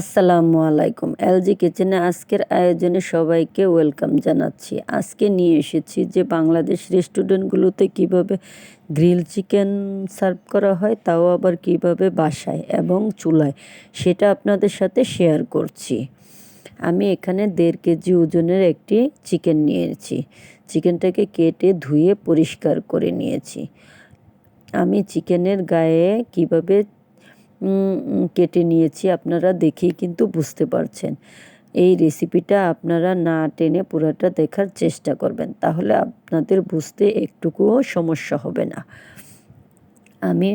আসসালামু আলাইকুম। এলজি কিচেনে আজকের আয়োজনে সবাইকে ওয়েলকাম জানাচ্ছি। আজকে নিয়ে এসেছি যে বাংলাদেশ রেস্টুরেন্টগুলোতে কীভাবে গ্রিল চিকেন সার্ভ করা হয়, তাও আবার কীভাবে বাসায় এবং চুলায়, সেটা আপনাদের সাথে শেয়ার করছি। আমি এখানে দেড় কেজি ওজনের একটি চিকেন নিয়েছি। চিকেনটাকে কেটে ধুয়ে পরিষ্কার করে নিয়েছি। আমি চিকেনের গায়ে কীভাবে কেটে নিয়েছি, আপনারা দেখেই কিন্তু বুঝতে পারছেন। এই রেসিপিটা আপনারা না টেনে পুরোটা দেখার চেষ্টা করবেন, তাহলে আপনাদের বুঝতে একটুকুও সমস্যা হবে না। আমি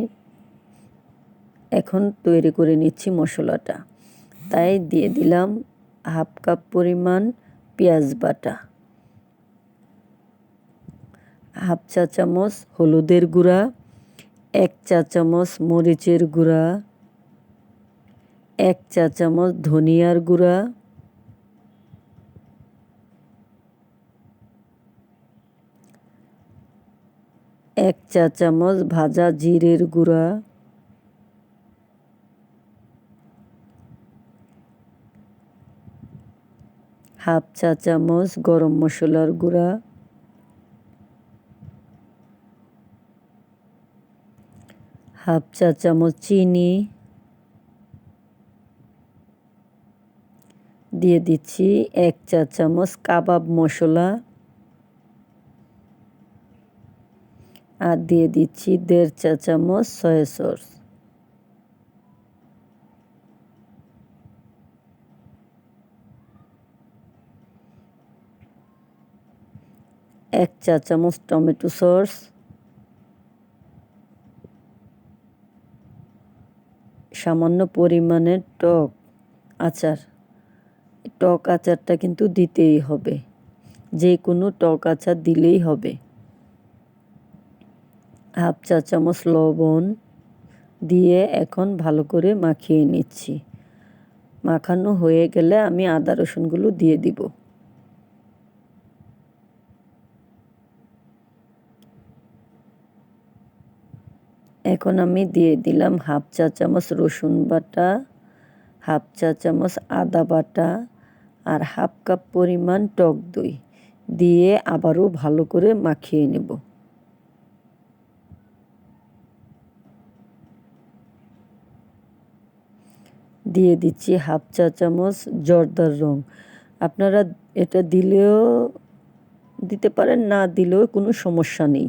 এখন তৈরি করে নিচ্ছি মশলাটা। তাই দিয়ে দিলাম হাফ কাপ পরিমাণ পেঁয়াজ বাটা। হাফ চা চামচ হলুদের গুঁড়া, এক চা চামচ মরিচের গুঁড়া এক চা চামচ ধনিয়ার গুঁড়া। এক চা চামচ ভাজা জিরের গুঁড়া। হাফ চা চামচ গরম মশলার গুঁড়া। হাফ চা চামচ চিনি। দিয়ে দিচ্ছি এক চা চামচ কাবাব মশলা। আর দিয়ে দিচ্ছি দেড় চা চামচ সয়া সস। এক চা চামচ টমেটো সস। সামান্য পরিমাণের টক আচার। টক আচারটা কিন্তু দিতেই হবে। যে কোনো টক আচার দিলেই হবে। হাফ চা চামচ লবণ দিয়ে এখন ভালো করে মাখিয়ে নিচ্ছি। মাখানো হয়ে গেলে আমি আদা রসুনগুলো দিয়ে দিব। এখন আমি দিয়ে দিলাম হাফ চা চামচ রসুন বাটা, হাফ চা চামচ আদা বাটা আর হাফ কাপ পরিমাণ টক দই দিয়ে আবারও ভালো করে মাখিয়ে নেব। দিয়ে দিচ্ছি হাফ চা চামচ জর্দার রং। আপনারা এটা দিলেও দিতে পারেন, না দিলেও কোনো সমস্যা নেই।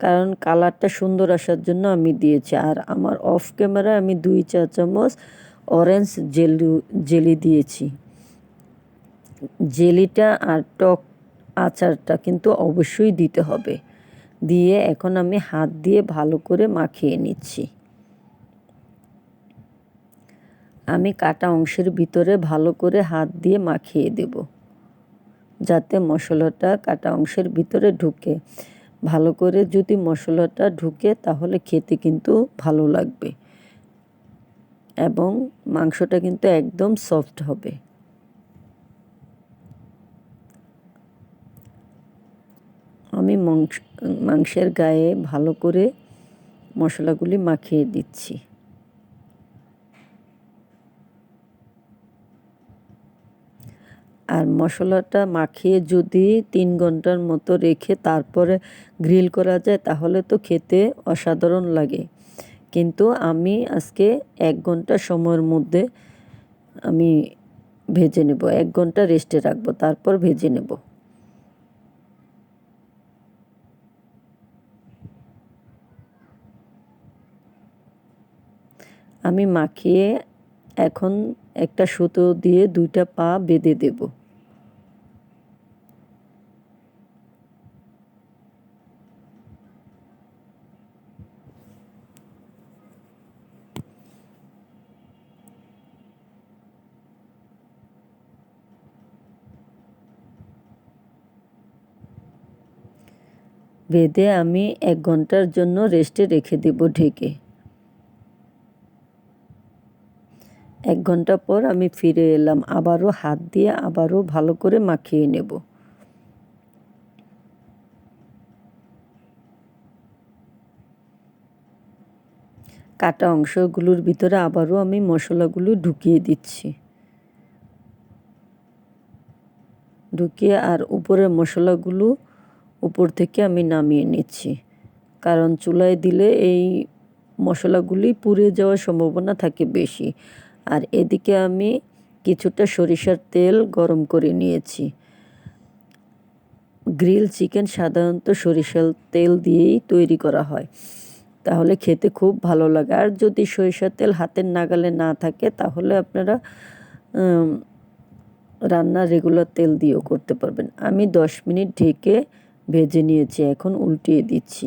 কারণ কালারটা সুন্দর আসার জন্য আমি দিয়েছি। আর আমার অফ ক্যামেরায় আমি দুই চা চামচ অরেঞ্জ জেলি জেলি দিয়েছি। জেলিটা আর টক আচারটা কিন্তু অবশ্যই দিতে হবে। দিয়ে এখন আমি হাত দিয়ে ভালো করে মাখিয়ে নিচ্ছি। আমি কাটা অংশের ভিতরে ভালো করে হাত দিয়ে মাখিয়ে দেব। যাতে মশলাটা কাটা অংশের ভিতরে ঢুকে। ভালো করে যদি মশলাটা ঢুকে তাহলে খেতে কিন্তু ভালো লাগবে। এবং মাংসটা কিন্তু একদম সফট হবে। আমি মাংস, মাংসের গায়ে ভালো করে মশলাগুলি মাখিয়ে দিচ্ছি। আর মশলাটা মাখিয়ে যদি তিন ঘণ্টার মতো রেখে তারপরে গ্রিল করা যায়, তাহলে তো খেতে অসাধারণ লাগে। কিন্তু আমি আজকে এক ঘণ্টা সময়ের মধ্যে আমি ভেজে নেব, এক ঘণ্টা রেস্টে রাখব, তারপর ভেজে নেব। আমি মাখিয়ে এখন একটা সুতো দিয়ে দুইটা পা বেঁধে দেব। বেঁধে আমি এক ঘণ্টার জন্য রেস্টে রেখে দেব ঢেকে। এক ঘণ্টা পর আমি ফিরে এলাম। আবারও হাত দিয়ে আবারও ভালো করে মাখিয়ে নেব। কাটা অংশগুলোর ভিতরে আবারও আমি মশলাগুলো ঢুকিয়ে দিচ্ছি। ঢুকিয়ে আর উপরের মশলাগুলো উপর থেকে আমি নামিয়ে নিচ্ছি। কারণ চুলায় দিলে এই মশলাগুলি পুড়ে যাওয়ার সম্ভাবনা থাকে বেশি। আর এদিকে আমি কিছুটা সরিষার তেল গরম করে নিয়েছি। গ্রিল চিকেন সাধারণত সরিষার তেল দিয়েই তৈরি করা হয়। তাহলে খেতে খুব ভালো লাগে। আর যদি সরিষার তেল হাতের নাগালে না থাকে, তাহলে আপনারা রান্না রেগুলার তেল দিয়েও করতে পারবেন। আমি দশ মিনিট ঢেকে ভেজে নিয়েছি, এখন উল্টিয়ে দিচ্ছি।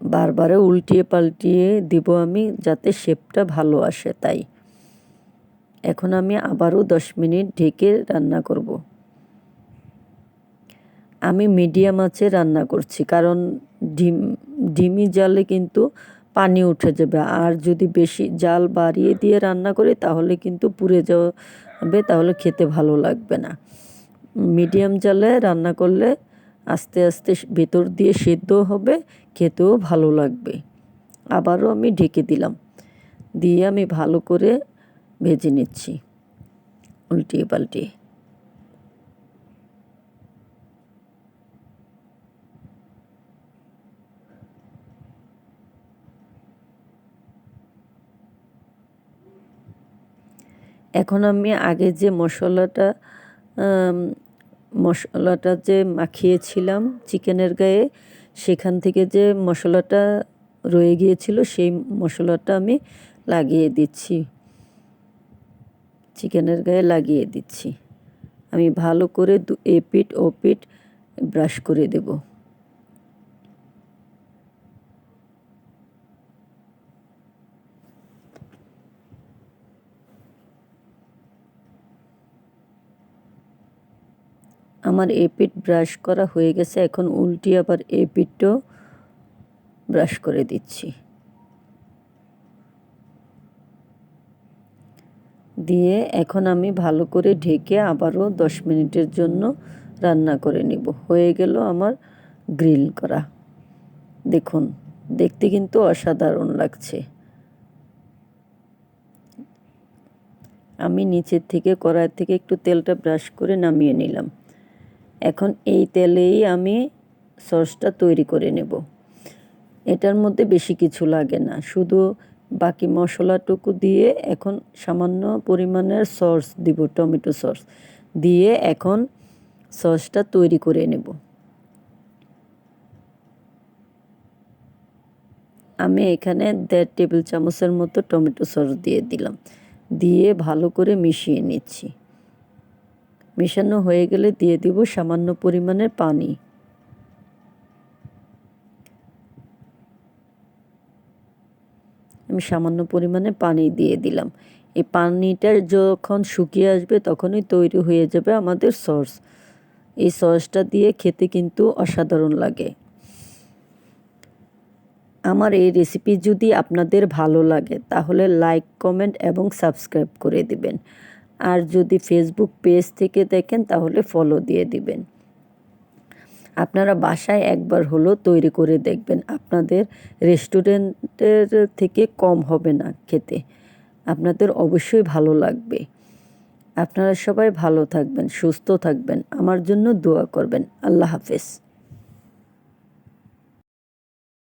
বারবারে উল্টিয়ে পাল্টিয়ে দিব আমি যাতে শেপটা ভালো আসে তাই। এখন আমি আবারও দশ মিনিট ঢেকে রান্না করব। আমি মিডিয়াম আঁচে রান্না করছি, কারণ ডিম, ডিমি জালে কিন্তু পানি উঠে যাবে। আর যদি বেশি জাল বাড়িয়ে দিয়ে রান্না করি, তাহলে কিন্তু পুড়ে যাবে, তাহলে খেতে ভালো লাগবে না। মিডিয়াম জালে রান্না করলে আস্তে আস্তে ভেতর দিয়ে সেদ্ধ হবে, খেতেও ভালো লাগবে। আবারও আমি ঢেকে দিলাম। দিয়ে আমি ভালো করে ভেজে নিচ্ছি উল্টিয়ে পাল্টিয়ে। এখন আমি আগে যে মশলাটা মশলাটা যে মাখিয়েছিলাম চিকেনের গায়ে, সেখান থেকে যে মশলাটা রয়ে গিয়েছিল, সেই মশলাটা আমি লাগিয়ে দিচ্ছি। চিকেনের গায়ে লাগিয়ে দিচ্ছি। আমি ভালো করে এপিট ওপিট ব্রাশ করে দেবো। আমার এ পিঠ ব্রাশ করা হয়ে গেছে, এখন উল্টি আবার এ পিঠটাও ব্রাশ করে দিচ্ছি। দিয়ে এখন আমি ভালো করে ঢেকে আবারও দশ মিনিটের জন্য রান্না করে নিব। হয়ে গেল আমার গ্রিল করা। দেখুন, দেখতে কিন্তু অসাধারণ লাগছে। আমি নিচের থেকে কড়াই থেকে একটু তেলটা ব্রাশ করে নামিয়ে নিলাম। এখন এই তেলেই আমি সসটা তৈরি করে নেব। এটার মধ্যে বেশি কিছু লাগে না, শুধু বাকি মশলাটুকু দিয়ে এখন সামান্য পরিমাণের সস দিব, টমেটো সস দিয়ে এখন সসটা তৈরি করে নেব। আমি এখানে দেড় টেবিল চামচের মতো টমেটো সস দিয়ে দিলাম, দিয়ে ভালো করে মিশিয়ে নিচ্ছি। মেশানো হয়ে গেলে দিয়ে দিব সামান্য পরিমাণের পানি। আমি সামান্য পরিমাণে পানি দিয়ে দিলাম। এই পানিটা যখন শুকিয়ে আসবে তখনই তৈরি হয়ে যাবে আমাদের সস। এই সসটা দিয়ে খেতে কিন্তু অসাধারণ লাগে। আমার এই রেসিপি যদি আপনাদের ভালো লাগে তাহলে লাইক, কমেন্ট এবং সাবস্ক্রাইব করে দিবেন। আর যদি ফেসবুক পেজ থেকে দেখেন, তাহলে ফলো দিয়ে দিবেন। আপনারা বাসায় একবার হলো তৈরি করে দেখবেন, আপনাদের রেস্টুরেন্টের থেকে কম হবে না খেতে। আপনাদের অবশ্যই ভালো লাগবে। আপনারা সবাই ভালো থাকবেন, সুস্থ থাকবেন। আমার জন্য দোয়া করবেন। আল্লাহ হাফেজ।